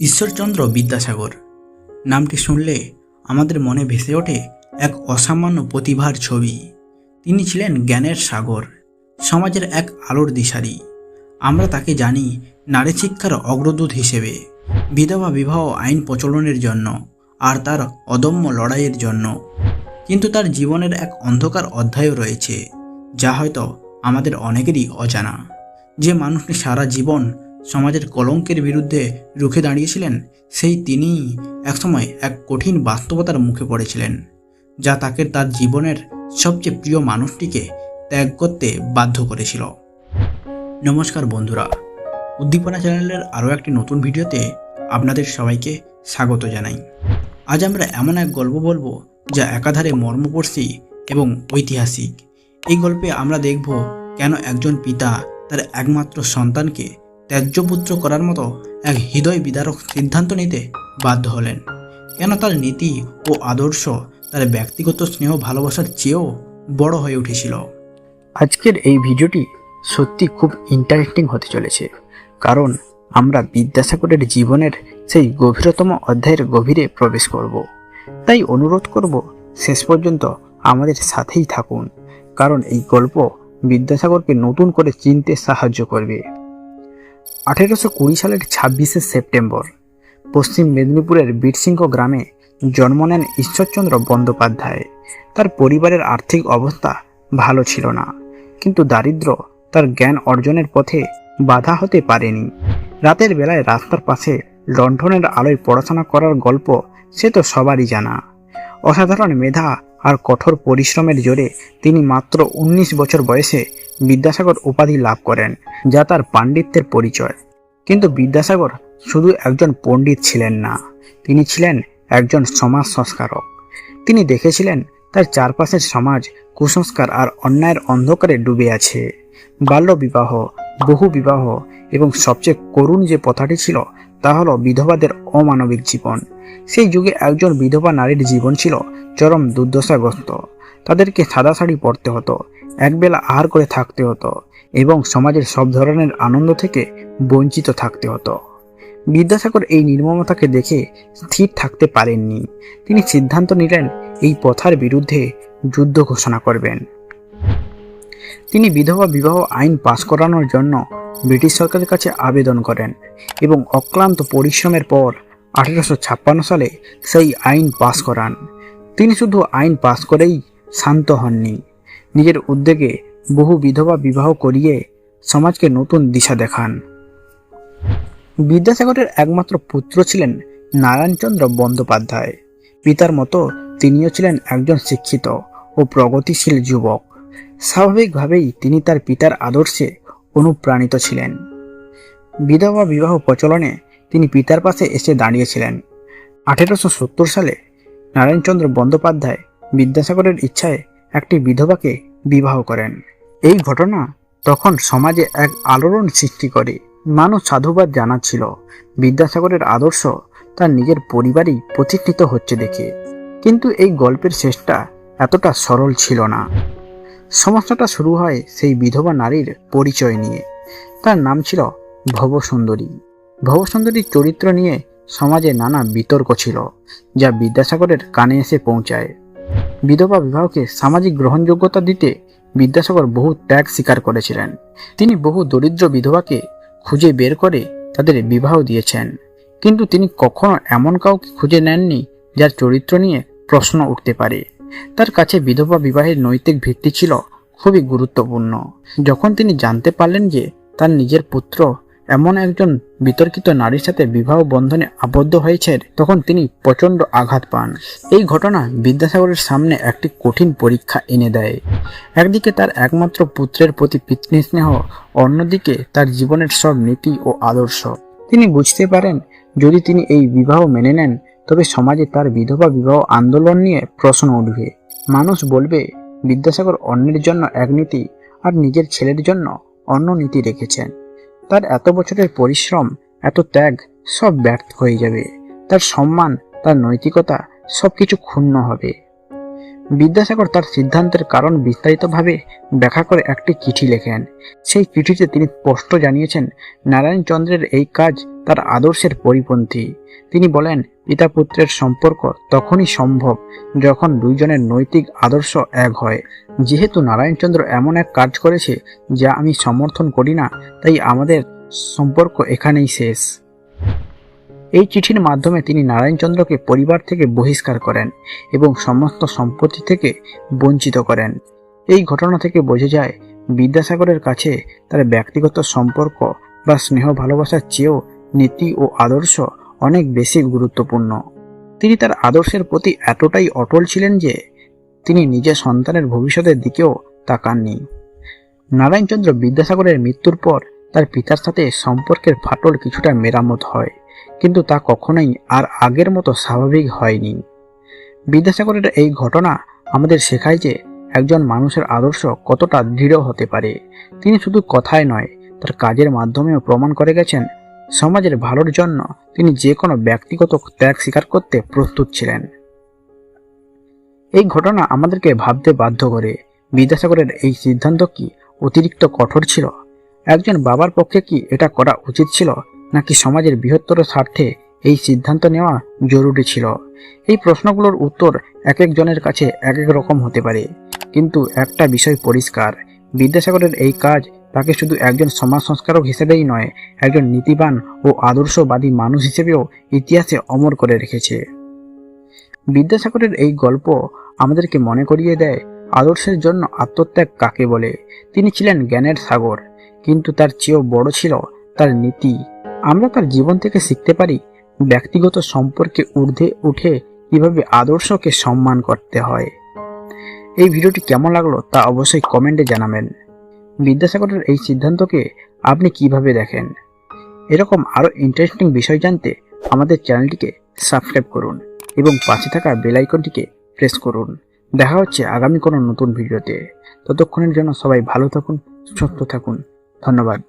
ঈশ্বরচন্দ্র বিদ্যাসাগর। নামটি শুনলে আমাদের মনে ভেসে ওঠে এক অসামান্য প্রতিভার ছবি। তিনি ছিলেন জ্ঞানের সাগর, সমাজের এক আলোর দিশারি। আমরা তাকে জানি নারী শিক্ষার অগ্রদূত হিসেবে, বিধবা বিবাহ আইন প্রচলনের জন্য আর তার অদম্য লড়াইয়ের জন্য। কিন্তু তার জীবনের এক অন্ধকার অধ্যায়ও রয়েছে, যা হয়তো আমাদের অনেকেরই অজানা। যে মানুষটি সারা জীবন সমাজের কলঙ্কের বিরুদ্ধে রুখে দাঁড়িয়েছিলেন, সেই তিনিই একসময় এক কঠিন বাস্তবতার মুখে পড়েছিলেন, যা তাকে তার জীবনের সবচেয়ে প্রিয় মানুষটিকে ত্যাগ করতে বাধ্য করেছিল। নমস্কার বন্ধুরা, উদ্দীপনা চ্যানেলের আরও একটি নতুন ভিডিওতে আপনাদের সবাইকে স্বাগত জানাই। আজ আমরা এমন এক গল্প বলব যা একাধারে মর্মস্পর্শী এবং ঐতিহাসিক। এই গল্পে আমরা দেখব কেন একজন পিতা তার একমাত্র সন্তানকে ত্যায্যপুত্র করার মতো এক হৃদয় বিদারক সিদ্ধান্ত নিতে বাধ্য হলেন। কেন তার নীতি ও আদর্শ, তার ব্যক্তিগত স্নেহ ভালোবাসার চেয়েও বড় হয়ে উঠেছিল? আজকের এই ভিডিওটি সত্যি খুব ইন্টারেস্টিং হতে চলেছে, কারণ আমরা বিদ্যাসাগরের জীবনের সেই গভীরতম অধ্যায়ের গভীরে প্রবেশ করব। তাই অনুরোধ করব, শেষ পর্যন্ত আমাদের সাথেই থাকুন, কারণ এই গল্প বিদ্যাসাগরকে নতুন করে চিনতে সাহায্য করবে। আঠেরোশো কুড়ি সালের ছাব্বিশে সেপ্টেম্বর, পশ্চিম মেদিনীপুরের বীরসিংহ গ্রামে জন্ম নেন ঈশ্বরচন্দ্র বন্দ্যোপাধ্যায়। তার পরিবারের আর্থিক অবস্থা ভালো ছিল না, কিন্তু দারিদ্র তার জ্ঞান অর্জনের পথে বাধা হতে পারেনি। রাতের বেলায় রাস্তার পাশে লণ্ঠনের আলোয় পড়াশোনা করার গল্প সে তো সবারই জানা। অসাধারণ মেধা আর কঠোর পরিশ্রমের জোরে তিনি মাত্র ১৯ বছর বয়সে বিদ্যাসাগর উপাধি লাভ করেন, যা তার পাণ্ডিত্যের পরিচয়। কিন্তু বিদ্যাসাগর শুধু একজন পণ্ডিত ছিলেন না, তিনি ছিলেন একজন সমাজ সংস্কারক। তিনি দেখেছিলেন তার চারপাশের সমাজ কুসংস্কার আর অন্যায়ের অন্ধকারে ডুবে আছে। বাল্য বিবাহ বহু বিবাহ এবং সবচেয়ে করুণ যে প্রথাটি ছিল তা হলো বিধবাদের অমানবিক জীবন। সেই যুগে একজন বিধবা নারীর জীবন ছিল চরম দুর্দশাগ্রস্ত। তাদেরকে সাদা শাড়ি পরতে হতো, একবেলা আহার করে থাকতে হতো এবং সমাজের সব ধরনের আনন্দ থেকে বঞ্চিত থাকতে হতো। বিদ্যাসাগর এই নির্মমতাকে দেখে স্থির থাকতে পারেননি। তিনি সিদ্ধান্ত নিলেন, এই প্রথার বিরুদ্ধে যুদ্ধ ঘোষণা করবেন। তিনি বিধবা বিবাহ আইন পাশ করানোর জন্য ব্রিটিশ সরকারের কাছে আবেদন করেন এবং অক্লান্ত পরিশ্রমের পর আঠেরোশো ছাপ্পান্ন সালে সেই আইন পাশ করান। তিনি শুধু আইন পাশ করেই শান্ত হননি। নিজের উদ্যোগে বহু বিধবা বিবাহ করিয়ে সমাজকে নতুন দিশা দেখান। বিদ্যাসাগরের একমাত্র পুত্র ছিলেন নারায়ণচন্দ্র বন্দ্যোপাধ্যায়। পিতার মতো তিনিও ছিলেন একজন শিক্ষিত ও প্রগতিশীল যুবক। স্বাভাবিকভাবেই তিনি তার পিতার আদর্শে অনুপ্রাণিত ছিলেন। বিধবা বিবাহ প্রচলনে তিনি পিতার পাশে এসে দাঁড়িয়েছিলেন। আঠেরোশো সত্তর সালে নারায়ণচন্দ্র বন্দ্যোপাধ্যায় বিদ্যাসাগরের ইচ্ছায় একটি বিধবাকে বিবাহ করেন। এই ঘটনা তখন সমাজে এক আলোড়ন সৃষ্টি করে। মানুষ সাধুবাদ জানাচ্ছিল বিদ্যাসাগরের আদর্শ তার নিজের পরিবারই প্রতিষ্ঠিত হচ্ছে দেখে। কিন্তু এই গল্পের শেষটা এতটা সরল ছিল না। সমস্যাটা শুরু হয় সেই বিধবা নারীর পরিচয় নিয়ে। তার নাম ছিল ভবসুন্দরী। ভবসুন্দরীর চরিত্র নিয়ে সমাজে নানা বিতর্ক ছিল, যা বিদ্যাসাগরের কানে এসে পৌঁছায়। বিধবা বিবাহকে সামাজিক গ্রহণযোগ্যতা দিতে বিদ্যাসাগর বহু ত্যাগ স্বীকার করেছিলেন। তিনি বহু দরিদ্র বিধবাকে খুঁজে বের করে তাদের বিবাহ দিয়েছেন। কিন্তু তিনি কখনো এমন কাউকে খুঁজে নেননি যার চরিত্র নিয়ে প্রশ্ন উঠতে পারে। তার কাছে বিধবা বিবাহের নৈতিক ভিত্তি ছিল খুবই গুরুত্বপূর্ণ। যখন তিনি জানতে পারলেন যে তার নিজের পুত্র এমন একজন বিতর্কিত নারীর সাথে বিবাহ বন্ধনে আবদ্ধ হয়েছে, তখন তিনি প্রচণ্ড আঘাত পান। এই ঘটনা বিদ্যাসাগরের সামনে একটি কঠিন পরীক্ষা এনে দেয়। একদিকে তার একমাত্র পুত্রের প্রতি পিতৃস্নেহ, অন্যদিকে তার জীবনের সব নীতি ও আদর্শ। তিনি বুঝতে পারেন, যদি তিনি এই বিবাহ মেনে নেন তবে সমাজে তার বিধবা বিবাহ আন্দোলন নিয়ে প্রশ্ন উঠবে। মানুষ বলবে, বিদ্যাসাগর অন্যের জন্য এক নীতি আর নিজের ছেলের জন্য অন্য নীতি রেখেছেন। তার এত বছরের পরিশ্রম, এত ত্যাগ সব ব্যর্থ হয়ে যাবে। তার সম্মান, তার নৈতিকতা সব কিছু ক্ষুণ্ণ হবে। বিদ্যাসাগর তার সিদ্ধান্তের কারণ বিস্তারিতভাবে ব্যাখ্যা করে একটি চিঠি লেখেন। সেই চিঠিতে তিনি স্পষ্ট জানিয়েছেন, নারায়ণচন্দ্রের এই কাজ তার আদর্শের পরিপন্থী। তিনি বলেন পিতা পুত্রের সম্পর্ক তখনই সম্ভব যখন দুইজনের নৈতিক আদর্শ এক হয়। যেহেতু নারায়ণচন্দ্র এমন এক কাজ করেছে যা আমি সমর্থন করি না, তাই আমাদের সম্পর্ক এখানেই শেষ। এই চিঠির মাধ্যমে তিনি নারায়ণচন্দ্রকে পরিবার থেকে বহিষ্কার করেন এবং সমস্ত সম্পত্তি থেকে বঞ্চিত করেন। এই ঘটনা থেকে বোঝা যায়, বিদ্যাসাগরের কাছে তার ব্যক্তিগত সম্পর্ক বা স্নেহ ভালোবাসার চেয়েও নীতি ও আদর্শ অনেক বেশি গুরুত্বপূর্ণ। তিনি তার আদর্শের প্রতি এতটাই অটল ছিলেন যে তিনি নিজের সন্তানের ভবিষ্যতের দিকেও তাকাননি। নারায়ণচন্দ্র বিদ্যাসাগরের মৃত্যুর পর তার পিতার সাথে সম্পর্কের ফাটল কিছুটা মেরামত হয়, কিন্তু তা কখনোই আর আগের মতো স্বাভাবিক হয়নি। বিদ্যাসাগরের এই ঘটনা আমাদের শেখায় যে একজন মানুষের আদর্শ কতটা দৃঢ় হতে পারে। তিনি শুধু কথায় নয়, তার কাজের মাধ্যমেও প্রমাণ করে গেছেন সমাজের ভালোর জন্য তিনি যে কোনো ব্যক্তিগত ত্যাগ স্বীকার করতে প্রস্তুত ছিলেন। এই ঘটনা আমাদেরকে ভাবতে বাধ্য করে। বিদ্যাসাগরের এই সিদ্ধান্ত কি অতিরিক্ত কঠোর ছিল? একজন বাবার পক্ষে কি এটা করা উচিত ছিল? নাকি সমাজের বৃহত্তর স্বার্থে এই সিদ্ধান্ত নেওয়া জরুরি ছিল? এই প্রশ্নগুলোর উত্তর এক একজনের কাছে এক এক রকম হতে পারে। কিন্তু একটা বিষয় পরিষ্কার, বিদ্যাসাগরের এই কাজ তাকে শুধু একজন সমাজ সংস্কারক হিসেবেই নয়, একজন নীতিবান ও আদর্শবাদী মানুষ হিসেবেও ইতিহাসে অমর করে রেখেছে। বিদ্যাসাগরের এই গল্প আমাদেরকে মনে করিয়ে দেয়, আদর্শের জন্য আত্মত্যাগ কাকে বলে? তিনি ছিলেন জ্ঞানের সাগর, কিন্তু তার চেয়েও বড় ছিল তার নীতি। আমরা তার জীবন থেকে শিখতে পারি, ব্যক্তিগত সম্পর্কে ঊর্ধ্বে উঠে কীভাবে আদর্শকে সম্মান করতে হয়। এই ভিডিওটি কেমন লাগল তা অবশ্যই কমেন্টে জানাবেন। বিদ্যাসাগরের এই সিদ্ধান্তকে আপনি কীভাবে দেখেন? এরকম আরও ইন্টারেস্টিং বিষয় জানতে আমাদের চ্যানেলটিকে সাবস্ক্রাইব করুন এবং পাশে থাকা বেল আইকনটিকে প্রেস করুন। দেখা হচ্ছে আগামী কোনো নতুন ভিডিওতে। ততক্ষণের জন্য সবাই ভালো থাকুন, সুস্থ থাকুন। ধন্যবাদ।